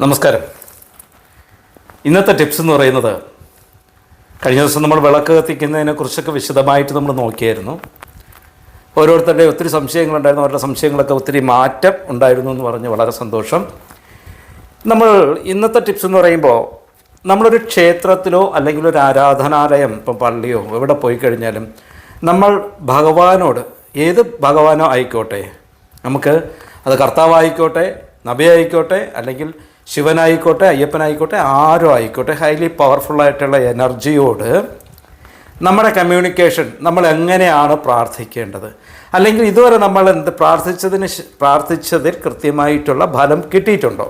നമസ്കാരം. ഇന്നത്തെ ടിപ്സ് എന്ന് പറയുന്നത് കഴിഞ്ഞ ദിവസം നമ്മൾ വിളക്ക് കത്തിക്കുന്നതിനെ കുറിച്ചൊക്കെ വിശദമായിട്ട് നമ്മൾ നോക്കിയായിരുന്നു. ഓരോരുത്തരുടെ ഒത്തിരി സംശയങ്ങളുണ്ടായിരുന്നു അവരുടെ സംശയങ്ങളൊക്കെ ഒത്തിരി മാറ്റം ഉണ്ടായിരുന്നു എന്ന് പറഞ്ഞ് വളരെ സന്തോഷം. നമ്മൾ ഇന്നത്തെ ടിപ്സ് എന്ന് പറയുമ്പോൾ നമ്മളൊരു ക്ഷേത്രത്തിലോ അല്ലെങ്കിൽ ഒരു ആരാധനാലയം ഇപ്പം പള്ളിയോ എവിടെ പോയി കഴിഞ്ഞാലും നമ്മൾ ഭഗവാനോട് ഏത് ഭഗവാനോ ആയിക്കോട്ടെ നമുക്ക് അത് കർത്താവായിക്കോട്ടെ നബി ആയിക്കോട്ടെ അല്ലെങ്കിൽ ശിവനായിക്കോട്ടെ അയ്യപ്പനായിക്കോട്ടെ ആരോ ആയിക്കോട്ടെ ഹൈലി പവർഫുൾ ആയിട്ടുള്ള എനർജിയോട് നമ്മുടെ കമ്മ്യൂണിക്കേഷൻ നമ്മൾ എങ്ങനെയാണ് പ്രാർത്ഥിക്കേണ്ടത്? അല്ലെങ്കിൽ ഇതുവരെ നമ്മൾ എന്ത് പ്രാർത്ഥിച്ചതിന് പ്രാർത്ഥിച്ചതിൽ കൃത്യമായിട്ടുള്ള ഫലം കിട്ടിയിട്ടുണ്ടോ?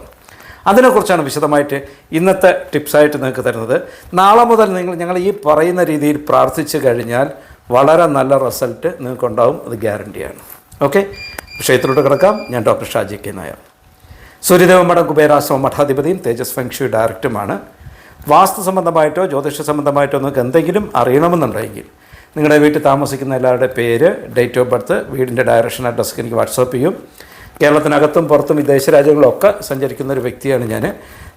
അതിനെക്കുറിച്ചാണ് വിശദമായിട്ട് ഇന്നത്തെ ടിപ്സായിട്ട് നിങ്ങൾക്ക് തരുന്നത്. നാളെ മുതൽ നിങ്ങൾ ഞങ്ങൾ ഈ പറയുന്ന രീതിയിൽ പ്രാർത്ഥിച്ചു കഴിഞ്ഞാൽ വളരെ നല്ല റിസൾട്ട് നിങ്ങൾക്കുണ്ടാവും അത് ഗ്യാരണ്ടിയാണ് ഓക്കെ വിഷയത്തിലോട്ട് കിടക്കാം. ഞാൻ ഡോക്ടർ ഷാജി കെ നായർ. സൂര്യദേവ മഠം കുബേരാശ്രമ മഠാധിപതിയും തേജസ് ഫെങ്ഷി ഡയറക്ടറുമാണ്. വാസ്തു സംബന്ധമായിട്ടോ ജ്യോതിഷ സംബന്ധമായിട്ടോ നിങ്ങൾക്ക് എന്തെങ്കിലും അറിയണമെന്നുണ്ടെങ്കിൽ നിങ്ങളുടെ വീട്ടിൽ താമസിക്കുന്ന എല്ലാവരുടെ പേര് ഡേറ്റ് ഓഫ് ബർത്ത് വീടിന്റെ ഡയറക്ഷൻ അഡ്രസ്സ് എനിക്ക് വാട്സാപ്പ് ചെയ്യും. കേരളത്തിനകത്തും പുറത്തും വിദേശ രാജ്യങ്ങളൊക്കെ സഞ്ചരിക്കുന്ന ഒരു വ്യക്തിയാണ് ഞാൻ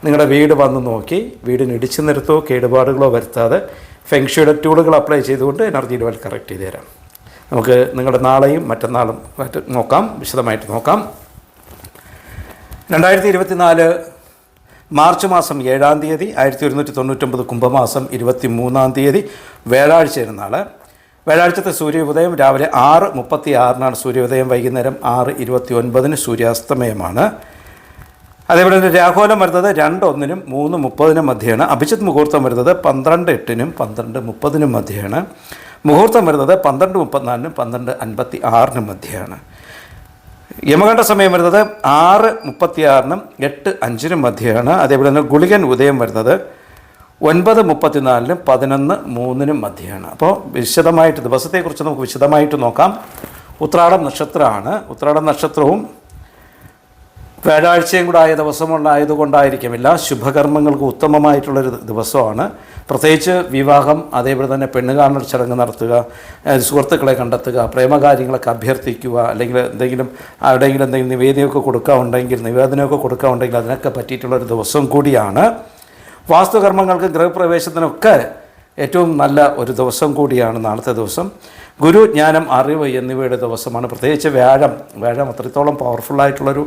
നിങ്ങളുടെ വീട് വന്ന് നോക്കി വീടിന് ഇടിച്ചു നിർത്തോ കേടുപാടുകളോ വരുത്താതെ ഫെങ്ഷിയുടെ ടൂളുകൾ അപ്ലൈ ചെയ്തുകൊണ്ട് എനർജി ലെവൽ കറക്റ്റ് ചെയ്തു തരാം. നമുക്ക് നിങ്ങളുടെ നാളെയും മറ്റന്നാളും മറ്റ് നോക്കാം വിശദമായിട്ട് നോക്കാം. രണ്ടായിരത്തി ഇരുപത്തിനാല് മാർച്ച് മാസം ഏഴാം തീയതി ആയിരത്തി ഒരുന്നൂറ്റി തൊണ്ണൂറ്റൊമ്പത് കുംഭമാസം ഇരുപത്തി മൂന്നാം തീയതി വ്യാഴാഴ്ച നാൾ വ്യാഴാഴ്ചത്തെ സൂര്യോദയം രാവിലെ ആറ് മുപ്പത്തി ആറിനാണ് സൂര്യോദയം വൈകുന്നേരം ആറ് ഇരുപത്തി ഒൻപതിന് സൂര്യാസ്തമയമാണ്. അതേപോലെ തന്നെ രാഹുലം വരുന്നത് രണ്ട് ഒന്നിനും മൂന്ന് മുപ്പതിനും മധ്യയാണ്. അഭിജിത്ത് മുഹൂർത്തം വരുന്നത് പന്ത്രണ്ട് എട്ടിനും പന്ത്രണ്ട് മുപ്പതിനും മധ്യയാണ്. മുഹൂർത്തം വരുന്നത് പന്ത്രണ്ട് മുപ്പത്തിനാലിനും പന്ത്രണ്ട് അൻപത്തി ആറിനും മധ്യയാണ്. യമകണ്ഠ സമയം വരുന്നത് ആറ് മുപ്പത്തിയാറിനും എട്ട് അഞ്ചിനും മധ്യയാണ്. അതേപോലെ തന്നെ ഗുളികൻ ഉദയം വരുന്നത് ഒൻപത് മുപ്പത്തിനാലിനും പതിനൊന്ന് മൂന്നിനും മധ്യയാണ്. അപ്പോൾ വിശദമായിട്ട് ദിവസത്തെക്കുറിച്ച് നമുക്ക് വിശദമായിട്ട് നോക്കാം. ഉത്രാടം നക്ഷത്രമാണ്. ഉത്രാടം നക്ഷത്രവും വ്യാഴാഴ്ചയും കൂടെ ആയ ദിവസമുണ്ടായതുകൊണ്ടായിരിക്കുമില്ല ശുഭകർമ്മങ്ങൾക്ക് ഉത്തമമായിട്ടുള്ളൊരു ദിവസമാണ്. പ്രത്യേകിച്ച് വിവാഹം അതേപോലെ തന്നെ പെണ്ണുകാണൽ ചടങ്ങ് നടത്തുക സുഹൃത്തുക്കളെ കണ്ടെത്തുക പ്രേമകാര്യങ്ങളൊക്കെ അഭ്യർത്ഥിക്കുക അല്ലെങ്കിൽ എന്തെങ്കിലും എവിടെയെങ്കിലും എന്തെങ്കിലും നിവേദ്യമൊക്കെ കൊടുക്കാനുണ്ടെങ്കിൽ നിവേദനമൊക്കെ കൊടുക്കാനുണ്ടെങ്കിൽ അതിനൊക്കെ പറ്റിയിട്ടുള്ളൊരു ദിവസം കൂടിയാണ്. വാസ്തുകർമ്മങ്ങൾക്ക് ഗൃഹപ്രവേശത്തിനൊക്കെ ഏറ്റവും നല്ല ഒരു ദിവസം കൂടിയാണ് നാളത്തെ ദിവസം. ഗുരു ജ്ഞാനം അറിവ് എന്നിവയുടെ ദിവസമാണ്. പ്രത്യേകിച്ച് വ്യാഴം. വ്യാഴം അത്രത്തോളം പവർഫുള്ളായിട്ടുള്ളൊരു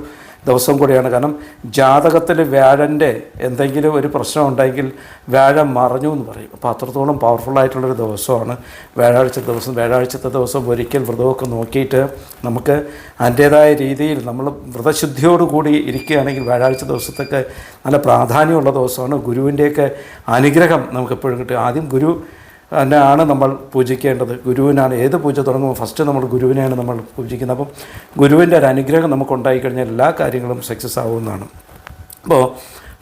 ദിവസം കൂടിയാണ്. കാരണം ജാതകത്തിൽ വ്യാഴന്റെ എന്തെങ്കിലും ഒരു പ്രശ്നം ഉണ്ടെങ്കിൽ വ്യാഴം മറഞ്ഞു എന്ന് പറയും. അപ്പോൾ അത്രത്തോളം പവർഫുള്ളായിട്ടുള്ളൊരു ദിവസമാണ്. വ്യാഴാഴ്ച ദിവസം വ്യാഴാഴ്ചത്തെ ദിവസം ഒരിക്കൽ വ്രതമൊക്കെ നോക്കിയിട്ട് നമുക്ക് അതിന്റേതായ രീതിയിൽ നമ്മൾ വ്രതശുദ്ധിയോടുകൂടി ഇരിക്കുകയാണെങ്കിൽ വ്യാഴാഴ്ച ദിവസത്തൊക്കെ നല്ല പ്രാധാന്യമുള്ള ദിവസമാണ്. ഗുരുവിന്റെയൊക്കെ അനുഗ്രഹം നമുക്ക് എപ്പോഴും കിട്ടും. ആദ്യം ഗുരു ആണ് നമ്മൾ പൂജിക്കേണ്ടത്. ഗുരുവിനാണ് ഏത് പൂജ തുടങ്ങുമ്പോൾ ഫസ്റ്റ് നമ്മൾ ഗുരുവിനെയാണ് നമ്മൾ പൂജിക്കുന്നത്. അപ്പം ഗുരുവിന്റെ ഒരു അനുഗ്രഹം നമുക്ക് ഉണ്ടായിക്കഴിഞ്ഞാൽ എല്ലാ കാര്യങ്ങളും സക്സസ് ആവുമെന്നാണ്. അപ്പോൾ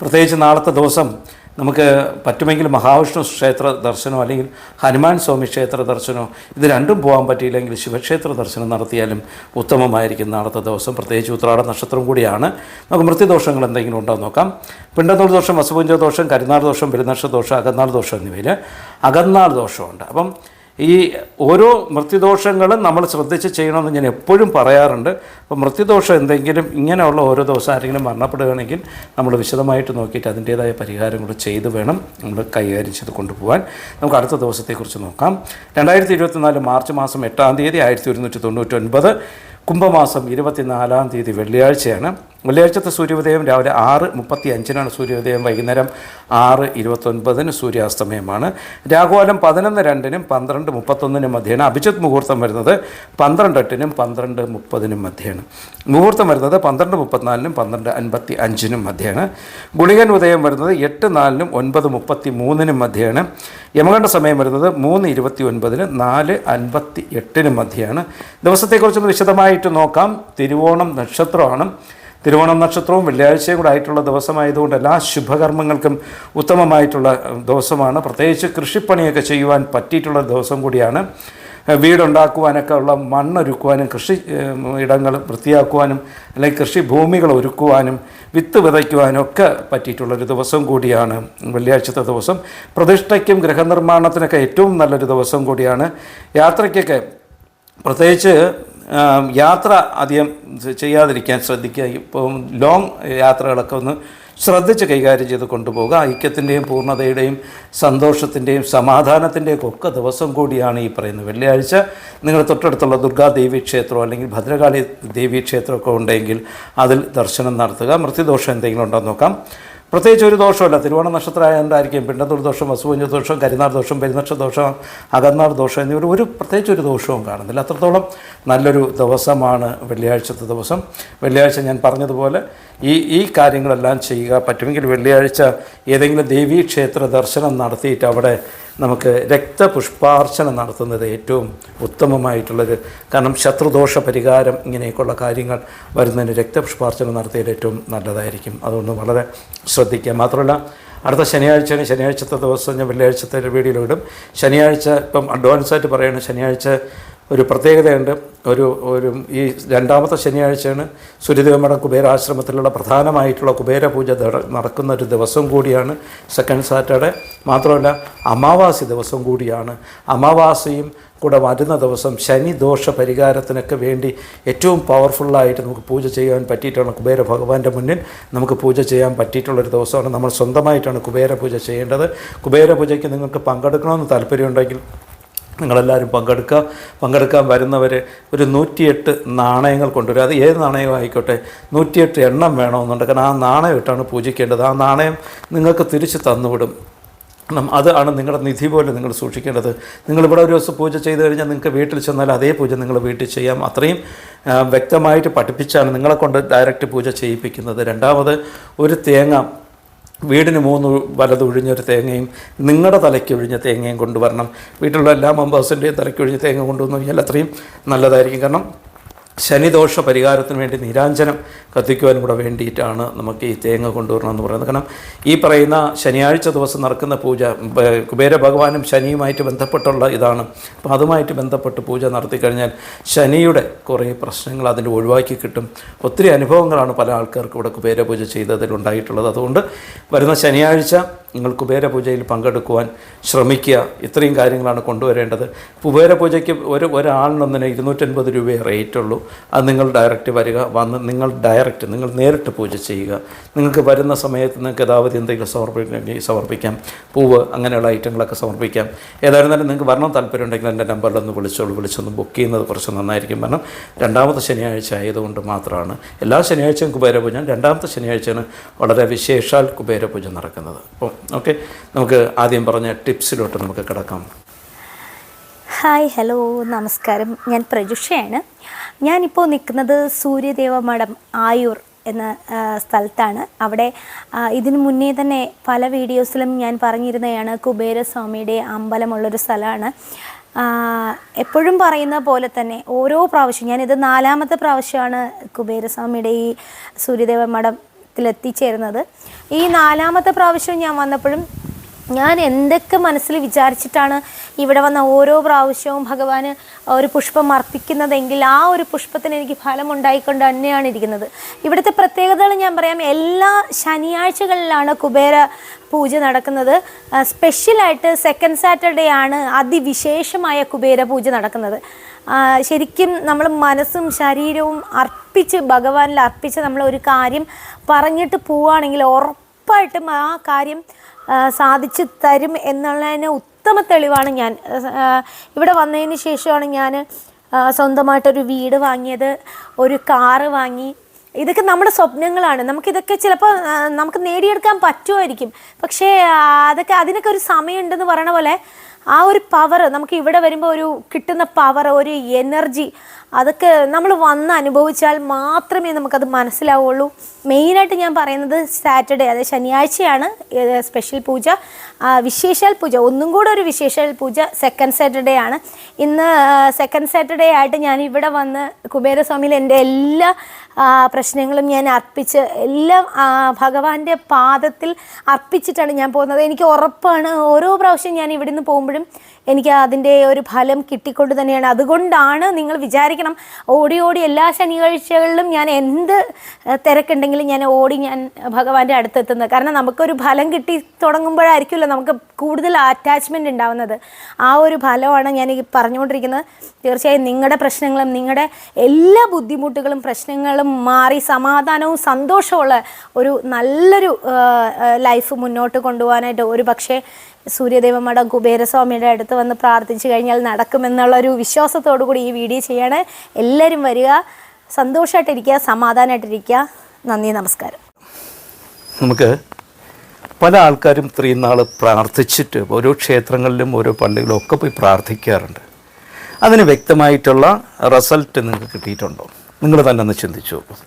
പ്രത്യേകിച്ച് നാളത്തെ ദിവസം നമുക്ക് പറ്റുമെങ്കിൽ മഹാവിഷ്ണു ക്ഷേത്ര ദർശനമോ അല്ലെങ്കിൽ ഹനുമാൻ സ്വാമി ക്ഷേത്ര ദർശനമോ ഇത് രണ്ടും പോകാൻ പറ്റിയില്ലെങ്കിൽ ശിവക്ഷേത്ര ദർശനം നടത്തിയാലും ഉത്തമമായിരിക്കും നാളത്തെ ദിവസം. പ്രത്യേകിച്ച് ഉത്രാട നക്ഷത്രം കൂടിയാണ്. നമുക്ക് മൃത്യുദോഷങ്ങൾ എന്തെങ്കിലും ഉണ്ടോ നോക്കാം. പിണ്ടന്നൂർ ദോഷം വസുപുഞ്ച ദോഷം കരിനാൾ ദോഷം പെരുന്നക്ഷ ദോഷം അകന്നാൾ ദോഷം എന്നിവയിൽ അകന്നാൾ ദോഷമുണ്ട്. അപ്പം ഈ ഓരോ മൃത്യുദോഷങ്ങളും നമ്മൾ ശ്രദ്ധിച്ച് ചെയ്യണമെന്ന് ഞാൻ എപ്പോഴും പറയാറുണ്ട്. അപ്പോൾ മൃത്യുദോഷം എന്തെങ്കിലും ഇങ്ങനെയുള്ള ഓരോ ദിവസം ആരെങ്കിലും മരണപ്പെടുകയാണെങ്കിൽ നമ്മൾ വിശദമായിട്ട് നോക്കിയിട്ട് അതിന്റേതായ പരിഹാരം കൂടെ ചെയ്ത് വേണം നമ്മൾ കൈകാര്യം ചെയ്ത് കൊണ്ടുപോകാൻ. നമുക്ക് അടുത്ത ദിവസത്തെക്കുറിച്ച് നോക്കാം. രണ്ടായിരത്തി ഇരുപത്തിനാല് മാർച്ച് മാസം എട്ടാം തീയതി ആയിരത്തി ഒരുന്നൂറ്റി തൊണ്ണൂറ്റൊൻപത് കുംഭമാസം ഇരുപത്തിനാലാം തീയതി വെള്ളിയാഴ്ചയാണ്. വെള്ളിയാഴ്ചത്തെ സൂര്യോദയം രാവിലെ ആറ് മുപ്പത്തി അഞ്ചിനാണ് സൂര്യോദയം വൈകുന്നേരം ആറ് ഇരുപത്തൊൻപതിന് സൂര്യാസ്തമയമാണ്. രാഘുവാലം പതിനൊന്ന് രണ്ടിനും പന്ത്രണ്ട് മുപ്പത്തൊന്നിനും മധ്യേന അഭിജിത് മുഹൂർത്തം വരുന്നത്. പന്ത്രണ്ട് എട്ടിനും പന്ത്രണ്ട് മുപ്പതിനും മധ്യേണ് മുഹൂർത്തം വരുന്നത് പന്ത്രണ്ട് മുപ്പത്തിനാലിനും പന്ത്രണ്ട് അൻപത്തി അഞ്ചിനും മധ്യേണ് ഗുളികൻ ഉദയം വരുന്നത് എട്ട് നാലിനും ഒൻപത് മുപ്പത്തി മൂന്നിനും മധ്യേണ് യമകണ്ഠ സമയം വരുന്നത് മൂന്ന് ഇരുപത്തി ഒൻപതിന് നാല് അൻപത്തി എട്ടിനും മധ്യയാണ്. ദിവസത്തെക്കുറിച്ചൊന്ന് വിശദമായിട്ട് നോക്കാം. തിരുവോണം നക്ഷത്രമാണ്. തിരുവോണം നക്ഷത്രവും വെള്ളിയാഴ്ചയും കൂടെ ആയിട്ടുള്ള ദിവസമായതുകൊണ്ട് എല്ലാ ശുഭകർമ്മങ്ങൾക്കും ഉത്തമമായിട്ടുള്ള ദിവസമാണ്. പ്രത്യേകിച്ച് കൃഷിപ്പണിയൊക്കെ ചെയ്യുവാൻ പറ്റിയിട്ടുള്ള ദിവസം കൂടിയാണ്. വീടുണ്ടാക്കുവാനൊക്കെ ഉള്ള മണ്ണൊരുക്കുവാനും കൃഷി ഇടങ്ങൾ വൃത്തിയാക്കുവാനും അല്ലെങ്കിൽ കൃഷി ഭൂമികൾ ഒരുക്കുവാനും വിത്ത് വിതയ്ക്കുവാനും ഒക്കെ പറ്റിയിട്ടുള്ളൊരു ദിവസം കൂടിയാണ് വെള്ളിയാഴ്ചത്തെ ദിവസം. പ്രതിഷ്ഠയ്ക്കും ഗൃഹനിർമ്മാണത്തിനൊക്കെ ഏറ്റവും നല്ലൊരു ദിവസം കൂടിയാണ്. യാത്രയ്ക്കൊക്കെ പ്രത്യേകിച്ച് യാത്ര അധികം ചെയ്യാതിരിക്കാൻ ശ്രദ്ധിക്കുക. ഇപ്പം ലോങ് യാത്രകളൊക്കെ ഒന്ന് ശ്രദ്ധിച്ച് കൈകാര്യം ചെയ്ത് കൊണ്ടുപോകുക ഐക്യത്തിന്റെയും പൂർണതയുടെയും സന്തോഷത്തിന്റെയും സമാധാനത്തിന്റെയും ഒക്കെ ദിവസം കൂടിയാണ് ഈ പറയുന്നത് വെള്ളിയാഴ്ച. നിങ്ങൾ തൊട്ടടുത്തുള്ള ദുർഗാ ദേവി ക്ഷേത്രമോ അല്ലെങ്കിൽ ഭദ്രകാളി ദേവി ക്ഷേത്രമൊക്കെ ഉണ്ടെങ്കിൽ അതിൽ ദർശനം നടത്തുക. മൃത്യുദോഷം എന്തെങ്കിലും ഉണ്ടോ നോക്കാം. പ്രത്യേകിച്ച് ഒരു ദോഷമല്ല തിരുവോണ നക്ഷത്രമായതുകൊണ്ടായിരിക്കും. പിണ്ടത്തൂർ ദോഷം വസുവഞ്ഞ ദോഷം കരിനാർ ദോഷം പെരുന്നക്ഷ ദോഷം അകന്നാർ ദോഷം എന്നിവർ ഒരു പ്രത്യേകിച്ച് ഒരു ദോഷവും കാണുന്നില്ല. അത്രത്തോളം നല്ലൊരു ദിവസമാണ് വെള്ളിയാഴ്ചത്തെ ദിവസം. വെള്ളിയാഴ്ച ഞാൻ പറഞ്ഞതുപോലെ ഈ ഈ കാര്യങ്ങളെല്ലാം ചെയ്യുക പറ്റുമെങ്കിൽ വെള്ളിയാഴ്ച ഏതെങ്കിലും ദേവീ ക്ഷേത്ര ദർശനം നടത്തിയിട്ട് അവിടെ നമുക്ക് രക്തപുഷ്പാർച്ചന നടത്തുന്നത് ഏറ്റവും ഉത്തമമായിട്ടുള്ളത്. കാരണം ശത്രുദോഷ പരിഹാരം ഇങ്ങനെയൊക്കെയുള്ള കാര്യങ്ങൾ വരുന്നതിന് രക്തപുഷ്പാർച്ചന നടത്തിയത് ഏറ്റവും നല്ലതായിരിക്കും. അതുകൊണ്ട് വളരെ ശ്രദ്ധിക്കുക. മാത്രമല്ല അടുത്ത ശനിയാഴ്ച ശനിയാഴ്ചത്തെ ദിവസം ഞാൻ വെള്ളിയാഴ്ചത്തെ വീഡിയോയിൽ ഇടും. ശനിയാഴ്ച ഇപ്പം അഡ്വാൻസായിട്ട് പറയുകയാണ് ശനിയാഴ്ച ഒരു പ്രത്യേകതയുണ്ട്. ഒരു ഒരു ഈ രണ്ടാമത്തെ ശനിയാഴ്ചയാണ് സൂര്യദേവമഠ കുബേരാശ്രമത്തിലുള്ള പ്രധാനമായിട്ടുള്ള കുബേര പൂജ നടക്കുന്ന ഒരു ദിവസം കൂടിയാണ് സെക്കൻഡ് സാറ്റർഡേ മാത്രമല്ല അമാവാസി ദിവസം കൂടിയാണ്. അമാവാസിയും കൂടെ വരുന്ന ദിവസം ശനി ദോഷ പരിഹാരത്തിനൊക്കെ വേണ്ടി ഏറ്റവും പവർഫുള്ളായിട്ട് നമുക്ക് പൂജ ചെയ്യാൻ പറ്റിയിട്ടുള്ള കുബേര ഭഗവാന്റെ മുന്നിൽ നമുക്ക് പൂജ ചെയ്യാൻ പറ്റിയിട്ടുള്ളൊരു ദിവസമാണ്. നമ്മൾ സ്വന്തമായിട്ടാണ് കുബേര പൂജ ചെയ്യേണ്ടത്. കുബേര പൂജയ്ക്ക് നിങ്ങൾക്ക് പങ്കെടുക്കണമെന്ന് താല്പര്യമുണ്ടെങ്കിൽ നിങ്ങളെല്ലാവരും പങ്കെടുക്കുക. പങ്കെടുക്കാൻ വരുന്നവർ ഒരു നൂറ്റിയെട്ട് നാണയങ്ങൾ കൊണ്ടുവരും. അത് ഏത് നാണയം ആയിക്കോട്ടെ? നൂറ്റിയെട്ട് എണ്ണം വേണമെന്നുണ്ടെങ്കിൽ ആ നാണയം ഇട്ടാണ് പൂജിക്കേണ്ടത്. ആ നാണയം നിങ്ങൾക്ക് തിരിച്ച് തന്നുവിടും. കാരണം അതാണ് നിങ്ങളുടെ നിധി പോലെ നിങ്ങൾ സൂക്ഷിക്കേണ്ടത്. നിങ്ങളിവിടെ ഒരു ദിവസം പൂജ ചെയ്ത് കഴിഞ്ഞാൽ നിങ്ങൾക്ക് വീട്ടിൽ ചെന്നാൽ അതേ പൂജ നിങ്ങൾ വീട്ടിൽ ചെയ്യാം. അത്രയും വ്യക്തമായിട്ട് പഠിപ്പിച്ചാണ് നിങ്ങളെ കൊണ്ട് ഡയറക്റ്റ് പൂജ ചെയ്യിപ്പിക്കുന്നത്. രണ്ടാമത് ഒരു തേങ്ങ വീടിന് മൂന്ന് വലത് ഒഴിഞ്ഞൊരു തേങ്ങയും നിങ്ങളുടെ തലയ്ക്ക് ഒഴിഞ്ഞ തേങ്ങയും കൊണ്ടുവരണം. വീട്ടിലുള്ള എല്ലാ മെമ്പേഴ്സിന്റെയും തലയ്ക്ക് ഒഴിഞ്ഞ തേങ്ങ കൊണ്ടുവന്നു കഴിഞ്ഞാൽ അത്രയും നല്ലതായിരിക്കും. കാരണം ശനിദോഷ പരിഹാരത്തിന് വേണ്ടി നിരാഞ്ജനം കത്തിക്കുവാൻ കൂടെ വേണ്ടിയിട്ടാണ് നമുക്ക് ഈ തേങ്ങ കൊണ്ടുവരണമെന്ന് പറയുന്നത്. കാരണം ഈ പറയുന്ന ശനിയാഴ്ച ദിവസം നടക്കുന്ന പൂജ കുബേര ഭഗവാനും ശനിയുമായിട്ട് ബന്ധപ്പെട്ടുള്ള ഇതാണ്. അപ്പോൾ അതുമായിട്ട് ബന്ധപ്പെട്ട് പൂജ നടത്തി കഴിഞ്ഞാൽ ശനിയുടെ കുറേ പ്രശ്നങ്ങൾ അതിന്റെ ഒഴിവാക്കി കിട്ടും. ഒത്തിരി അനുഭവങ്ങളാണ് പല ആൾക്കാർക്കും ഇവിടെ കുബേര പൂജ ചെയ്തതിൽ ഉണ്ടായിട്ടുള്ളത്. അതുകൊണ്ട് വരുന്ന ശനിയാഴ്ച നിങ്ങൾ കുബേര പൂജയിൽ പങ്കെടുക്കുവാൻ ശ്രമിക്കുക. ഇത്രയും കാര്യങ്ങളാണ് കൊണ്ടുവരേണ്ടത്. കുബേര പൂജയ്ക്ക് ഒരു ഒരാളിനൊന്നിന് ഇരുന്നൂറ്റൻപത് രൂപയെ റേറ്റ് ഉള്ളൂ അത് നിങ്ങൾ ഡയറക്റ്റ് വരിക. വന്ന് നിങ്ങൾ ഡയറക്റ്റ് നിങ്ങൾ നേരിട്ട് പൂജ ചെയ്യുക. നിങ്ങൾക്ക് വരുന്ന സമയത്ത് നിങ്ങൾക്ക് യഥാവധി എന്തെങ്കിലും സമർപ്പിക്കണമെങ്കിൽ സമർപ്പിക്കാം. പൂവ് അങ്ങനെയുള്ള ഐറ്റങ്ങളൊക്കെ സമർപ്പിക്കാം. ഏതായിരുന്നാലും നിങ്ങൾക്ക് വരണം താല്പര്യം ഉണ്ടെങ്കിൽ എന്റെ നമ്പറിലൊന്ന് വിളിച്ചോളൂ. വിളിച്ചൊന്ന് ബുക്ക് ചെയ്യുന്നത് കുറച്ച് നന്നായിരിക്കും. കാരണം രണ്ടാമത്തെ ശനിയാഴ്ച ആയതുകൊണ്ട് മാത്രമാണ്. എല്ലാ ശനിയാഴ്ചയും കുബേരപൂജ. രണ്ടാമത്തെ ശനിയാഴ്ചയാണ് വളരെ വിശേഷാൽ കുബേരപൂജ നടക്കുന്നത്. അപ്പോൾ ഓക്കെ നമുക്ക് ആദ്യം പറഞ്ഞ ടിപ്സിലോട്ട് നമുക്ക് കിടക്കാം. ഹായ് ഹലോ നമസ്കാരം. ഞാൻ പ്രജുഷയാണ്. ഞാനിപ്പോൾ നിൽക്കുന്നത് സൂര്യദേവ മഠം ആയൂർ എന്ന സ്ഥലത്താണ്. അവിടെ ഇതിന് മുന്നേ തന്നെ പല വീഡിയോസിലും ഞാൻ പറഞ്ഞിരുന്നതാണ് കുബേരസ്വാമിയുടെ അമ്പലമുള്ളൊരു സ്ഥലമാണ്. എപ്പോഴും പറയുന്ന പോലെ തന്നെ ഓരോ പ്രാവശ്യം ഞാനിത് നാലാമത്തെ പ്രാവശ്യമാണ് കുബേരസ്വാമിയുടെ ഈ സൂര്യദേവ മഠത്തിൽ എത്തിച്ചേരുന്നത് ഈ നാലാമത്തെ പ്രാവശ്യം ഞാൻ വന്നപ്പോഴും ഞാൻ എന്തൊക്കെ മനസ്സിൽ വിചാരിച്ചിട്ടാണ് ഇവിടെ വന്ന ഓരോ പ്രാവശ്യവും ഭഗവാന് ഒരു പുഷ്പം അർപ്പിക്കുന്നതെങ്കിൽ ആ ഒരു പുഷ്പത്തിന് എനിക്ക് ഫലം ഉണ്ടായിക്കൊണ്ട് തന്നെയാണ് ഇരിക്കുന്നത്. ഇവിടുത്തെ പ്രത്യേകതകൾ ഞാൻ പറയാം. എല്ലാ ശനിയാഴ്ചകളിലാണ് കുബേര പൂജ നടക്കുന്നത്. സ്പെഷ്യലായിട്ട് സെക്കൻഡ് സാറ്റർഡേ ആണ് അതിവിശേഷമായ കുബേര പൂജ നടക്കുന്നത്. ശരിക്കും നമ്മൾ മനസ്സും ശരീരവും അർപ്പിച്ച് ഭഗവാനിൽ അർപ്പിച്ച് നമ്മൾ ഒരു കാര്യം പറഞ്ഞിട്ട് പോവുകയാണെങ്കിൽ ഉറപ്പായിട്ടും ആ കാര്യം സാധിച്ചു തരും എന്നുള്ളതിന് ഉത്തമ തെളിവാണ് ഞാൻ. ഇവിടെ വന്നതിന് ശേഷമാണ് ഞാൻ സ്വന്തമായിട്ടൊരു വീട് വാങ്ങിയത് ഒരു കാറ് വാങ്ങി. ഇതൊക്കെ നമ്മുടെ സ്വപ്നങ്ങളാണ്. നമുക്കിതൊക്കെ ചിലപ്പോൾ നമുക്ക് നേടിയെടുക്കാൻ പറ്റുമായിരിക്കും. പക്ഷേ അതൊക്കെ അതിനൊക്കെ ഒരു സമയമുണ്ടെന്ന് പറയണ പോലെ ആ ഒരു പവർ നമുക്ക് ഇവിടെ വരുമ്പോൾ ഒരു കിട്ടുന്ന പവർ ഒരു എനർജി അതൊക്കെ നമ്മൾ വന്ന് അനുഭവിച്ചാൽ മാത്രമേ നമുക്കത് മനസ്സിലാവുള്ളൂ. മെയിനായിട്ട് ഞാൻ പറയുന്നത് സാറ്റർഡേ അതായത് ശനിയാഴ്ചയാണ് സ്പെഷ്യൽ പൂജ. വിശേഷാൽ പൂജ ഒന്നും കൂടെ ഒരു വിശേഷാൽ പൂജ സെക്കൻഡ് സാറ്റർഡേ ആണ്. ഇന്ന് സെക്കൻഡ് സാറ്റർഡേ ആയിട്ട് ഞാൻ ഇവിടെ വന്ന് കുബേരസ്വാമിയിൽ എന്റെ എല്ലാ പ്രശ്നങ്ങളും ഞാൻ അർപ്പിച്ച് എല്ലാം ഭഗവാന്റെ പാദത്തിൽ അർപ്പിച്ചിട്ടാണ് ഞാൻ പോകുന്നത്. എനിക്ക് ഉറപ്പാണ് ഓരോ പ്രാവശ്യം ഞാൻ ഇവിടുന്ന് പോകുമ്പോഴും എനിക്ക് അതിന്റെ ഒരു ഫലം കിട്ടിക്കൊണ്ട് തന്നെയാണ്. അതുകൊണ്ടാണ് നിങ്ങൾ വിചാരിക്കണം സഹായിക്കണം ഓടി ഓടി എല്ലാ ശനിയാഴ്ചകളിലും ഞാൻ എന്ത് തിരക്കുണ്ടെങ്കിലും ഞാൻ ഓടി ഞാൻ ഭഗവാന്റെ അടുത്തെത്തുന്നത്. കാരണം നമുക്കൊരു ഫലം കിട്ടി തുടങ്ങുമ്പോഴായിരിക്കുമല്ലോ നമുക്ക് കൂടുതൽ അറ്റാച്ച്മെന്റ് ഉണ്ടാവുന്നത്. ആ ഒരു ഫലമാണ് ഞാൻ ഈ പറഞ്ഞുകൊണ്ടിരിക്കുന്നത്. തീർച്ചയായും നിങ്ങളുടെ പ്രശ്നങ്ങളും നിങ്ങളുടെ എല്ലാ ബുദ്ധിമുട്ടുകളും പ്രശ്നങ്ങളും മാറി സമാധാനവും സന്തോഷമുള്ള ഒരു നല്ലൊരു ലൈഫ് മുന്നോട്ട് കൊണ്ടുപോകാനായിട്ട് ഒരു പക്ഷേ സൂര്യദേവമ്മയുടെ കുബേരസ്വാമിയുടെ അടുത്ത് വന്ന് പ്രാർത്ഥിച്ചു കഴിഞ്ഞാൽ നടക്കുമെന്നുള്ളൊരു വിശ്വാസത്തോടു കൂടി ഈ വീഡിയോ ചെയ്യാണ്. എല്ലാവരും വരിക സന്തോഷമായിട്ടിരിക്കുക സമാധാനമായിട്ടിരിക്കുക നന്ദി നമസ്കാരം. നമുക്ക് പല ആൾക്കാരും ഇത്രയും നാൾ പ്രാർത്ഥിച്ചിട്ട് ഓരോ ക്ഷേത്രങ്ങളിലും ഓരോ പള്ളികളിലും ഒക്കെ പോയി പ്രാർത്ഥിക്കാറുണ്ട്. അതിന് വ്യക്തമായിട്ടുള്ള റിസൾട്ട് നിങ്ങൾക്ക് കിട്ടിയിട്ടുണ്ടോ? നിങ്ങൾ തന്നെ ഒന്ന് ചിന്തിച്ചു നോക്കും.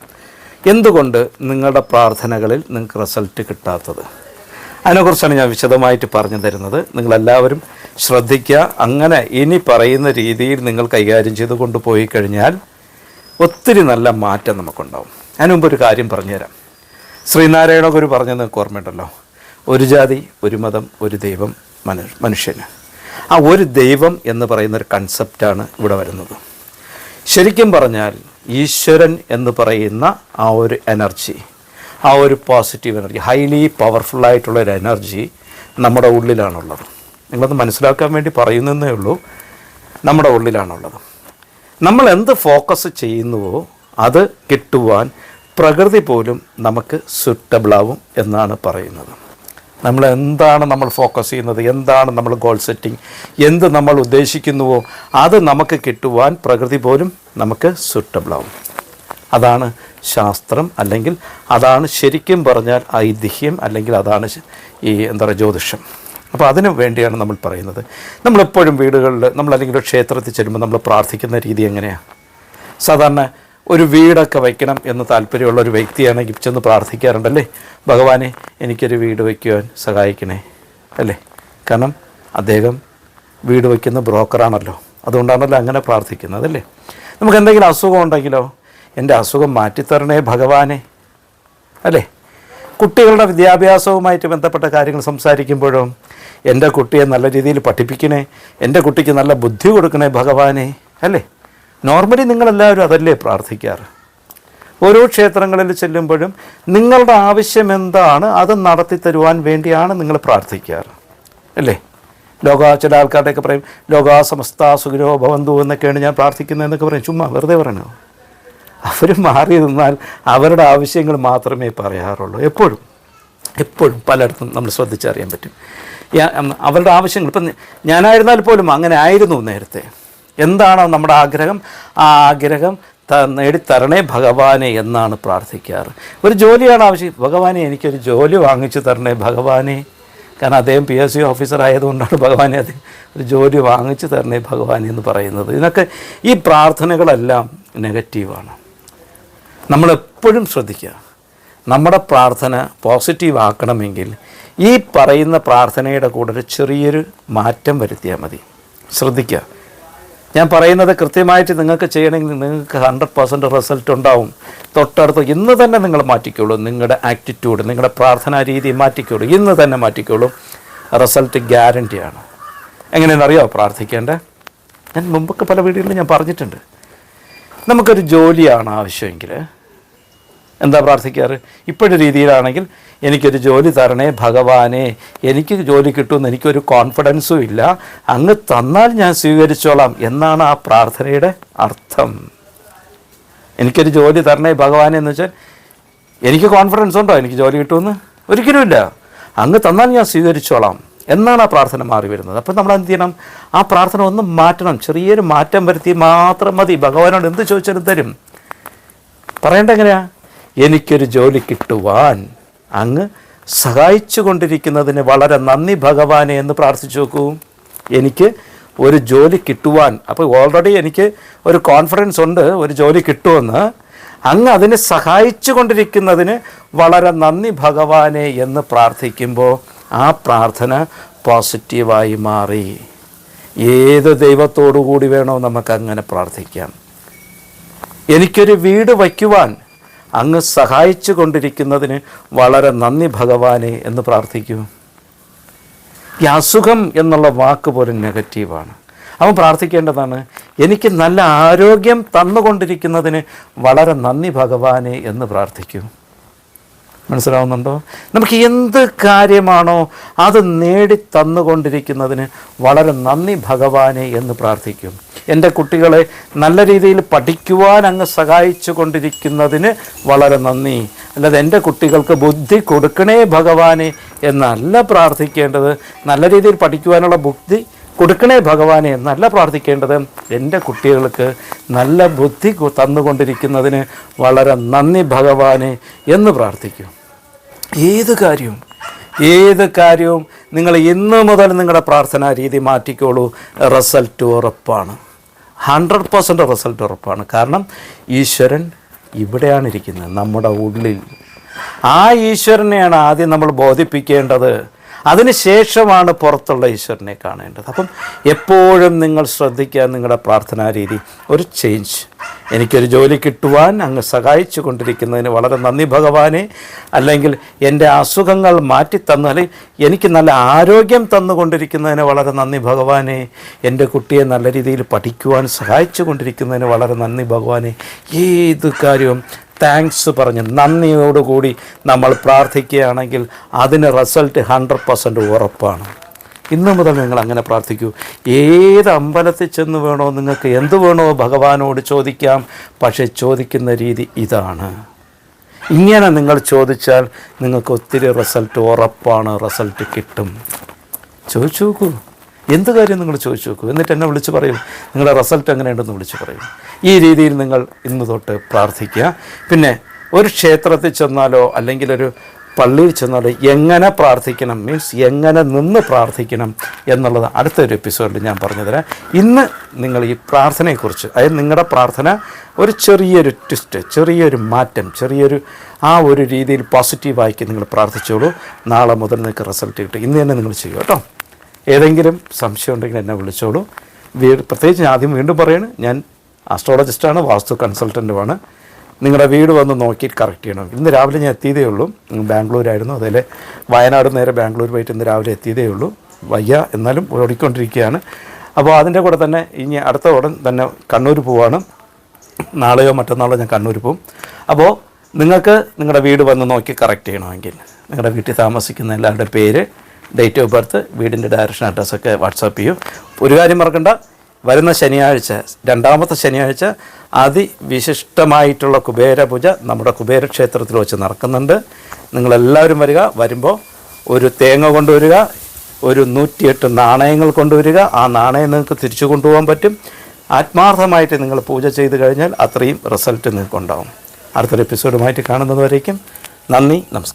എന്തുകൊണ്ട് നിങ്ങളുടെ പ്രാർത്ഥനകളിൽ നിങ്ങൾക്ക് റിസൾട്ട് കിട്ടാത്തത്? അതിനെക്കുറിച്ചാണ് ഞാൻ വിശദമായിട്ട് പറഞ്ഞു തരുന്നത്. നിങ്ങളെല്ലാവരും ശ്രദ്ധിക്കുക. അങ്ങനെ ഇനി പറയുന്ന രീതിയിൽ നിങ്ങൾ കൈകാര്യം ചെയ്ത് കൊണ്ടുപോയി കഴിഞ്ഞാൽ ഒത്തിരി നല്ല മാറ്റം നമുക്കുണ്ടാവും. അതിനുമുമ്പ് ഒരു കാര്യം പറഞ്ഞുതരാം. ശ്രീനാരായണ ഗുരു പറഞ്ഞത് നിങ്ങൾക്ക് ഓർമ്മയുണ്ടല്ലോ? ഒരു ജാതി ഒരു മതം ഒരു ദൈവം മനു മനുഷ്യന്. ആ ഒരു ദൈവം എന്ന് പറയുന്ന ഒരു കൺസെപ്റ്റാണ് ഇവിടെ വരുന്നത്. ശരിക്കും പറഞ്ഞാൽ ഈശ്വരൻ എന്ന് പറയുന്ന ആ ഒരു എനർജി ആ ഒരു പോസിറ്റീവ് എനർജി ഹൈലി പവർഫുൾ ആയിട്ടുള്ള ഒരു എനർജി നമ്മുടെ ഉള്ളിലാണുള്ളത്. നിങ്ങളത് മനസ്സിലാക്കാൻ വേണ്ടി പറയുന്നതേ ഉള്ളൂ. നമ്മുടെ ഉള്ളിലാണുള്ളത്. നമ്മൾ എന്ത് ഫോക്കസ് ചെയ്യുന്നുവോ അത് കിട്ടുവാൻ പ്രകൃതി പോലും നമുക്ക് സുറ്റബിളാവും എന്നാണ് പറയുന്നത്. നമ്മൾ എന്താണ് നമ്മൾ ഫോക്കസ് ചെയ്യുന്നത്? എന്താണ് നമ്മൾ ഗോൾ സെറ്റിംഗ് എന്ത് നമ്മൾ ഉദ്ദേശിക്കുന്നുവോ അത് നമുക്ക് കിട്ടുവാൻ പ്രകൃതി പോലും നമുക്ക് സുറ്റബിളാവും അതാണ് ശാസ്ത്രം അല്ലെങ്കിൽ അതാണ് ശരിക്കും പറഞ്ഞാൽ ഐതിഹ്യം അല്ലെങ്കിൽ അതാണ് ഈ എന്താ പറയുക ജ്യോതിഷം. അപ്പോൾ അതിനു വേണ്ടിയാണ് നമ്മൾ പറയുന്നത്. നമ്മളെപ്പോഴും വീടുകളിൽ നമ്മൾ അല്ലെങ്കിൽ ക്ഷേത്രത്തിൽ ചെല്ലുമ്പോൾ നമ്മൾ പ്രാർത്ഥിക്കുന്ന രീതി എങ്ങനെയാണ് സാധാരണ ഒരു വീടൊക്കെ വയ്ക്കണം എന്ന് താല്പര്യമുള്ള ഒരു വ്യക്തിയാണെങ്കിൽ ചെന്ന് പ്രാർത്ഥിക്കാറുണ്ടല്ലേ? ഭഗവാനെ എനിക്കൊരു വീട് വയ്ക്കുവാൻ സഹായിക്കണേ. അല്ലേ? കാരണം അദ്ദേഹം വീട് വയ്ക്കുന്ന ബ്രോക്കറാണല്ലോ. അതുകൊണ്ടാണല്ലോ അങ്ങനെ പ്രാർത്ഥിക്കുന്നത് അല്ലേ? നമുക്ക് എന്തെങ്കിലും അസുഖം ഉണ്ടെങ്കിലോ? എന്റെ അസുഖം മാറ്റിത്തരണേ ഭഗവാനെ. അല്ലേ? കുട്ടികളുടെ വിദ്യാഭ്യാസവുമായിട്ട് ബന്ധപ്പെട്ട കാര്യങ്ങൾ സംസാരിക്കുമ്പോഴും എന്റെ കുട്ടിയെ നല്ല രീതിയിൽ പഠിപ്പിക്കണേ എന്റെ കുട്ടിക്ക് നല്ല ബുദ്ധി കൊടുക്കണേ ഭഗവാനെ അല്ലേ? നോർമലി നിങ്ങളെല്ലാവരും അതല്ലേ പ്രാർത്ഥിക്കാറ്? ഓരോ ക്ഷേത്രങ്ങളിൽ ചെല്ലുമ്പോഴും നിങ്ങളുടെ ആവശ്യം എന്താണ് അത് നടത്തി തരുവാൻ വേണ്ടിയാണ് നിങ്ങൾ പ്രാർത്ഥിക്കാറ് അല്ലേ? ലോക ചില ആൾക്കാരുടെയൊക്കെ പറയും ലോകാ സമസ്ത സുഖിരോ ഭവന്തു എന്നൊക്കെയാണ് ഞാൻ പ്രാർത്ഥിക്കുന്നതെന്നൊക്കെ പറയും. ചുമ്മാ വെറുതെ പറയണോ? അവർ മാറി നിന്നാൽ അവരുടെ ആവശ്യങ്ങൾ മാത്രമേ പറയാറുള്ളൂ. എപ്പോഴും എപ്പോഴും പലയിടത്തും നമ്മൾ ശ്രദ്ധിച്ചറിയാൻ പറ്റും. അവരുടെ ആവശ്യങ്ങൾ. ഇപ്പം ഞാനായിരുന്നാൽ പോലും അങ്ങനെ ആയിരുന്നു നേരത്തെ. എന്താണോ നമ്മുടെ ആഗ്രഹം? ആ ആഗ്രഹം ത നേടിത്തരണേ ഭഗവാനെ എന്നാണ് പ്രാർത്ഥിക്കാറ്. ഒരു ജോലിയാണ് ആവശ്യം. ഭഗവാനെ എനിക്കൊരു ജോലി വാങ്ങിച്ചു തരണേ ഭഗവാനെ. കാരണം അദ്ദേഹം പി. എസ്. സി. ഓഫീസർ ആയതുകൊണ്ടാണ് ഭഗവാനെ അത് ഒരു ജോലി വാങ്ങിച്ചു തരണേ ഭഗവാനെ എന്ന് പറയുന്നത്. ഇതിനൊക്കെ ഈ പ്രാർത്ഥനകളെല്ലാം നെഗറ്റീവാണ്. നമ്മളെപ്പോഴും ശ്രദ്ധിക്കുക. നമ്മുടെ പ്രാർത്ഥന പോസിറ്റീവ് ആക്കണമെങ്കിൽ ഈ പറയുന്ന പ്രാർത്ഥനയുടെ കൂടെ ഒരു ചെറിയൊരു മാറ്റം വരുത്തിയാൽ മതി. ശ്രദ്ധിക്കുക. ഞാൻ പറയുന്നത് കൃത്യമായിട്ട് നിങ്ങൾക്ക് ചെയ്യണമെങ്കിൽ നിങ്ങൾക്ക് ഹൺഡ്രഡ് പെർസെന്റ് റിസൾട്ട് ഉണ്ടാവും. തൊട്ടടുത്ത് ഇന്ന് തന്നെ നിങ്ങൾ മാറ്റിക്കോളൂ. നിങ്ങളുടെ ആറ്റിറ്റ്യൂഡ് നിങ്ങളുടെ പ്രാർത്ഥനാ രീതി മാറ്റിക്കോളൂ. ഇന്ന് തന്നെ മാറ്റിക്കോളൂ. റിസൾട്ട് ഗ്യാരണ്ടിയാണ് എങ്ങനെയെന്നറിയോ പ്രാർത്ഥിക്കേണ്ടത് ഞാൻ മുമ്പൊക്കെ പല വീടുകളിലും ഞാൻ പറഞ്ഞിട്ടുണ്ട്. നമുക്കൊരു ജോലിയാണ് ആവശ്യമെങ്കിൽ എന്താ പ്രാർത്ഥിക്കാറ്? ഇപ്പോഴത്തെ രീതിയിലാണെങ്കിൽ എനിക്കൊരു ജോലി തരണേ ഭഗവാനെ എനിക്ക് ജോലി കിട്ടുമെന്ന് എനിക്കൊരു കോൺഫിഡൻസും ഇല്ല. അങ്ങ് തന്നാൽ ഞാൻ സ്വീകരിച്ചോളാം എന്നാണ് ആ പ്രാർത്ഥനയുടെ അർത്ഥം. എനിക്കൊരു ജോലി തരണേ ഭഗവാനെ എന്ന് വെച്ചാൽ എനിക്ക് കോൺഫിഡൻസ് ഉണ്ടോ? എനിക്ക് ജോലി കിട്ടുമെന്ന് ഒരിക്കലുമില്ല അങ്ങ് തന്നാൽ ഞാൻ സ്വീകരിച്ചോളാം എന്നാണ് ആ പ്രാർത്ഥന മാറി വരുന്നത്. അപ്പം നമ്മൾ എന്ത് ചെയ്യണം? ആ പ്രാർത്ഥന ഒന്ന് മാറ്റണം. ചെറിയൊരു മാറ്റം വരുത്തി മാത്രം മതി. ഭഗവാനോട് എന്ത് ചോദിച്ചാലും തരും. പറയേണ്ട എങ്ങനെയാ? എനിക്കൊരു ജോലി കിട്ടുവാൻ. അങ്ങ് സഹായിച്ചു കൊണ്ടിരിക്കുന്നതിന് വളരെ നന്ദി ഭഗവാനെ എന്ന് പ്രാർത്ഥിച്ചു നോക്കൂ. എനിക്ക് ഒരു ജോലി കിട്ടുവാൻ. അപ്പോൾ ഓൾറെഡി എനിക്ക് ഒരു കോൺഫിഡൻസ് ഉണ്ട് ഒരു ജോലി കിട്ടുമെന്ന്. അങ്ങ് അതിനെ സഹായിച്ചു കൊണ്ടിരിക്കുന്നതിന് വളരെ നന്ദി ഭഗവാനെ എന്ന് പ്രാർത്ഥിക്കുമ്പോൾ ആ പ്രാർത്ഥന പോസിറ്റീവായി മാറി. ഏത് ദൈവത്തോടു കൂടി വേണോ നമുക്ക് അങ്ങനെ പ്രാർത്ഥിക്കാം. എനിക്കൊരു വീട് വയ്ക്കുവാൻ അങ്ങ് സഹായിച്ചു കൊണ്ടിരിക്കുന്നതിന് വളരെ നന്ദി ഭഗവാനെ എന്ന് പ്രാർത്ഥിക്കൂ. ഈ അസുഖം എന്നുള്ള വാക്ക് പോലും നെഗറ്റീവാണ്. അവൻ പ്രാർത്ഥിക്കേണ്ടതാണ് എനിക്ക് നല്ല ആരോഗ്യം തന്നുകൊണ്ടിരിക്കുന്നതിന് വളരെ നന്ദി ഭഗവാനെ എന്ന് പ്രാർത്ഥിക്കൂ. മനസ്സിലാവുന്നുണ്ടോ? നമുക്ക് എന്ത് കാര്യമാണോ അത് നേടി തന്നുകൊണ്ടിരിക്കുന്നതിന് വളരെ നന്ദി ഭഗവാനെ എന്ന് പ്രാർത്ഥിക്കും. എന്റെ കുട്ടികളെ നല്ല രീതിയിൽ പഠിക്കുവാൻ അങ്ങ് സഹായിച്ചു കൊണ്ടിരിക്കുന്നതിന് വളരെ നന്ദി. അല്ലാതെ എന്റെ കുട്ടികൾക്ക് ബുദ്ധി കൊടുക്കണേ ഭഗവാനെ എന്നല്ല പ്രാർത്ഥിക്കേണ്ടത്. നല്ല രീതിയിൽ പഠിക്കുവാനുള്ള ബുദ്ധി കൊടുക്കണേ ഭഗവാനെ എന്നല്ല പ്രാർത്ഥിക്കേണ്ടത്. എന്റെ കുട്ടികൾക്ക് നല്ല ബുദ്ധി തന്നുകൊണ്ടിരിക്കുന്നതിന് വളരെ നന്ദി ഭഗവാനെ എന്ന് പ്രാർത്ഥിക്കും. ഏത് കാര്യവും ഏത് കാര്യവും നിങ്ങൾ ഇന്ന് മുതൽ നിങ്ങളുടെ പ്രാർത്ഥനാ രീതി മാറ്റിക്കോളൂ. റിസൾട്ട് ഉറപ്പാണ്. ഹൺഡ്രഡ് പെർസെന്റ് റിസൾട്ട് ഉറപ്പാണ്. കാരണം ഈശ്വരൻ ഇവിടെയാണ് ഇരിക്കുന്നത് നമ്മുടെ ഉള്ളിൽ. ആ ഈശ്വരനെയാണ് ആദ്യം നമ്മൾ ബോധിപ്പിക്കേണ്ടത്. അതിനുശേഷമാണ് പുറത്തുള്ള ഈശ്വരനെ കാണേണ്ടത്. അപ്പം എപ്പോഴും നിങ്ങൾ ശ്രദ്ധിക്കുക നിങ്ങളുടെ പ്രാർത്ഥനാ രീതി ഒരു ചേഞ്ച് എനിക്കൊരു ജോലി കിട്ടുവാൻ അങ്ങ് സഹായിച്ചു കൊണ്ടിരിക്കുന്നതിന് വളരെ നന്ദി ഭഗവാനെ. അല്ലെങ്കിൽ എന്റെ അസുഖങ്ങൾ മാറ്റി തന്നു അല്ലെങ്കിൽ എനിക്ക് നല്ല ആരോഗ്യം തന്നുകൊണ്ടിരിക്കുന്നതിന് വളരെ നന്ദി ഭഗവാനെ. എന്റെ കുട്ടിയെ നല്ല രീതിയിൽ പഠിക്കുവാൻ സഹായിച്ചു കൊണ്ടിരിക്കുന്നതിന് വളരെ നന്ദി ഭഗവാനെ. ഏത് കാര്യവും താങ്ക്സ് പറഞ്ഞ് നന്ദിയോടുകൂടി നമ്മൾ പ്രാർത്ഥിക്കുകയാണെങ്കിൽ അതിന് റിസൾട്ട് ഹൺഡ്രഡ് പെർസെന്റ് ഉറപ്പാണ്. ഇന്ന് മുതൽ നിങ്ങൾ അങ്ങനെ പ്രാർത്ഥിക്കൂ. ഏത് അമ്പലത്തിൽ ചെന്ന് വേണോ നിങ്ങൾക്ക് എന്ത് വേണോ ഭഗവാനോട് ചോദിക്കാം. പക്ഷേ ചോദിക്കുന്ന രീതി ഇതാണ്. ഇങ്ങനെ നിങ്ങൾ ചോദിച്ചാൽ നിങ്ങൾക്ക് ഒത്തിരി റിസൾട്ട് ഉറപ്പാണ് റിസൾട്ട് കിട്ടും. ചോദിച്ചു നോക്കൂ. എന്ത് കാര്യം നിങ്ങൾ ചോദിച്ചു നോക്കൂ? എന്നിട്ട് എന്നെ വിളിച്ച് പറയും. നിങ്ങളുടെ റിസൾട്ട് എങ്ങനെയുണ്ടെന്ന് വിളിച്ച് പറയും. ഈ രീതിയിൽ നിങ്ങൾ ഇന്ന് തൊട്ട് പ്രാർത്ഥിക്കുക. പിന്നെ ഒരു ക്ഷേത്രത്തിൽ ചെന്നാലോ അല്ലെങ്കിൽ ഒരു പള്ളിയിൽ ചെന്നാലോ എങ്ങനെ പ്രാർത്ഥിക്കണം? മീൻസ് എങ്ങനെ നിന്ന് പ്രാർത്ഥിക്കണം എന്നുള്ളത് അടുത്തൊരു എപ്പിസോഡിൽ ഞാൻ പറഞ്ഞുതരാം. ഇന്ന് നിങ്ങൾ ഈ പ്രാർത്ഥനയെക്കുറിച്ച് അതായത് നിങ്ങളുടെ പ്രാർത്ഥന ഒരു ചെറിയൊരു ട്വിസ്റ്റ് ചെറിയൊരു മാറ്റം ചെറിയൊരു ആ ഒരു രീതിയിൽ പോസിറ്റീവാക്കി നിങ്ങൾ പ്രാർത്ഥിച്ചോളൂ. നാളെ മുതൽ നിങ്ങൾക്ക് റിസൾട്ട് കിട്ടും. ഇന്ന് തന്നെ നിങ്ങൾ ചെയ്യും കേട്ടോ. ഏതെങ്കിലും സംശയം ഉണ്ടെങ്കിൽ എന്നെ വിളിച്ചോളൂ. പ്രത്യേകിച്ച് ഞാൻ ആദ്യം വീണ്ടും പറയാണ് ഞാൻ ആസ്ട്രോളജിസ്റ്റാണ് വാസ്തു കൺസൾട്ടന്റുമാണ് നിങ്ങളുടെ വീട് വന്ന് നോക്കി കറക്റ്റ് ചെയ്യണം. ഇന്ന് രാവിലെ ഞാൻ എത്തിയതേ ഉള്ളൂ. ബാംഗ്ലൂരായിരുന്നു. അതേലെ വയനാട് നേരെ ബാംഗ്ലൂർ പോയിട്ട് ഇന്ന് രാവിലെ എത്തിയതേ ഉള്ളൂ. വയ്യ എന്നാലും ഓടിക്കൊണ്ടിരിക്കുകയാണ്. അപ്പോൾ അതിന്റെ കൂടെ തന്നെ ഇനി അടുത്ത ഉടൻ തന്നെ കണ്ണൂർ പോവാണ്. നാളെയോ മറ്റന്നാളോ ഞാൻ കണ്ണൂർ പോവും. അപ്പോൾ നിങ്ങൾക്ക് നിങ്ങളുടെ വീട് വന്ന് നോക്കി കറക്റ്റ് ചെയ്യണമെങ്കിൽ നിങ്ങളുടെ വീട്ടിൽ താമസിക്കുന്ന എല്ലാവരുടെ പേര് ഡേറ്റ് ഓഫ് ബർത്ത് വീടിന്റെ ഡയറക്ഷൻ അഡ്രസ്സൊക്കെ വാട്സാപ്പ് ചെയ്യും. ഒരു കാര്യം മറക്കണ്ട വരുന്ന ശനിയാഴ്ച രണ്ടാമത്തെ ശനിയാഴ്ച അതിവിശിഷ്ടമായിട്ടുള്ള കുബേരപൂജ നമ്മുടെ കുബേര ക്ഷേത്രത്തിൽ വെച്ച് നടക്കുന്നുണ്ട്. നിങ്ങളെല്ലാവരും വരിക വരുമ്പോൾ ഒരു തേങ്ങ കൊണ്ടുവരിക ഒരു നൂറ്റിയെട്ട് നാണയങ്ങൾ കൊണ്ടുവരിക. ആ നാണയം നിങ്ങൾക്ക് തിരിച്ചു കൊണ്ടുപോകാൻ പറ്റും. ആത്മാർത്ഥമായിട്ട് നിങ്ങൾ പൂജ ചെയ്ത് കഴിഞ്ഞാൽ അത്രയും റിസൾട്ട് നിങ്ങൾക്ക് ഉണ്ടാവും. അടുത്തൊരു എപ്പിസോഡുമായിട്ട് കാണുന്നതുവരേക്കും നന്ദി നമസ്കാരം.